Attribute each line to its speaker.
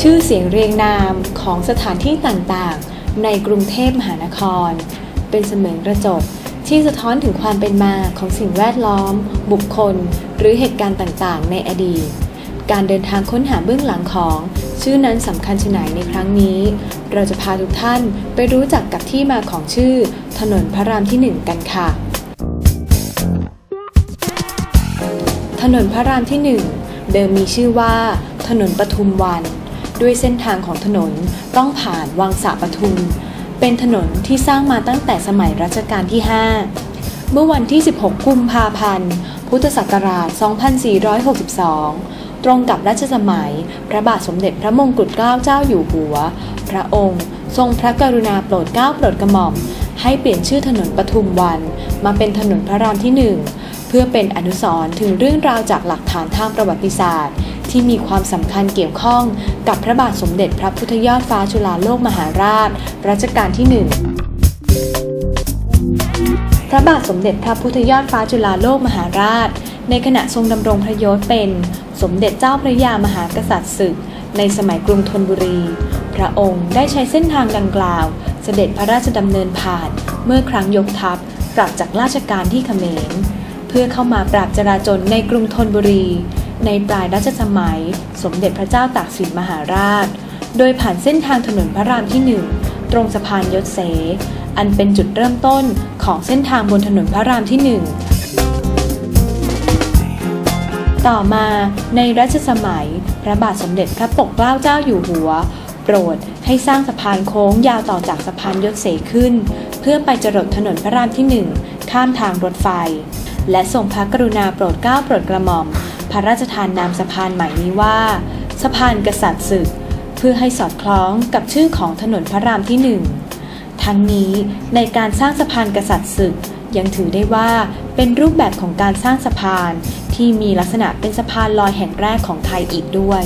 Speaker 1: ชื่อเสียงเรียงนามของสถานที่ต่างๆ ในกรุงเทพมหานคร เป็นเสมือนกระจกที่สะท้อนถึงความเป็นมาของสิ่งแวดล้อม บุคคล หรือเหตุการณ์ต่างๆ ในอดีต การเดินทางค้นหาเบื้องหลังของ ชื่อนั้นสำคัญชไหนในครั้งนี้ เราจะพาทุกท่านไปรู้จักกับที่มาของชื่อ ถนนพระรามที่ 1 กันค่ะ ถนนพระรามที่หนึ่งเดิมมีชื่อว่า ถนนปทุมวัน ด้วยเส้นทางของถนนต้องผ่านวังสะปทุม เป็นถนนที่สร้างมาตั้งแต่สมัยรัชกาลที่ 5 เมื่อวันที่ 16 กุมภาพันธ์ พุทธศักราช 2462 ตรงกับรัชสมัย พระบาทสมเด็จพระมงกุฎเกล้าเจ้าอยู่หัว พระองค์ทรงพระกรุณาโปรดเกล้าโปรดกระหม่อม ให้เปลี่ยนชื่อถนนปทุมวัน มาเป็นถนนพระรามที่หนึ่ง เพื่อเป็นอนุสรณ์ถึงเรื่องราวจากหลักฐานทางประวัติศาสตร์ ที่มีความสำคัญเกี่ยวข้องกับพระบาทสมเด็จพระพุทธยอดฟ้าจุฬาโลกมหาราช รัชกาลที่หนึ่งพระบาทสมเด็จพระพุทธยอดฟ้าจุฬาโลกมหาราช ในขณะทรงดำรงพระยศเป็น สมเด็จเจ้าพระยามหากษัตริย์ศึก ในสมัยกรุงธนบุรี พระองค์ได้ใช้เส้นทางดังกล่าว เสด็จพระราชดำเนินผ่าน เมื่อครั้งยกทัพกลับจากราชการที่เขมร พื่อเข้ามาปราบจราจนในกรุงธนบุรี ในปลายรัชสมัย สมเด็จพระเจ้าตากสินมหาราช โดยผ่านเส้นทางถนนพระรามที่หนึ่งตรงสะพานยศเส อันเป็นจุดเริ่มต้นของเส้นทางบนถนนพระรามที่หนึ่งต่อมาในรัชสมัย พระบาทสมเด็จพระปกเกล้าเจ้าอยู่หัวโปรดให้สร้างสะพานโค้งยาวต่อจากสะพานยศเสขึ้น เพื่อไปจรดถนนพระรามที่หนึ่งข้ามทางรถไฟ และทรงพระกรุณาโปรดเกล้าโปรดกระหม่อม พระราชทานนามสะพานใหม่นี้ว่า สะพานกษัตริย์ศึก เพื่อให้สอดคล้องกับชื่อของถนนพระรามที่หนึ่งทั้งนี้ในการสร้างสะพานกษัตริย์ศึกยังถือได้ว่าเป็นรูปแบบของการสร้างสะพานที่มีลักษณะเป็นสะพานลอยแห่งแรกของไทยอีกด้วย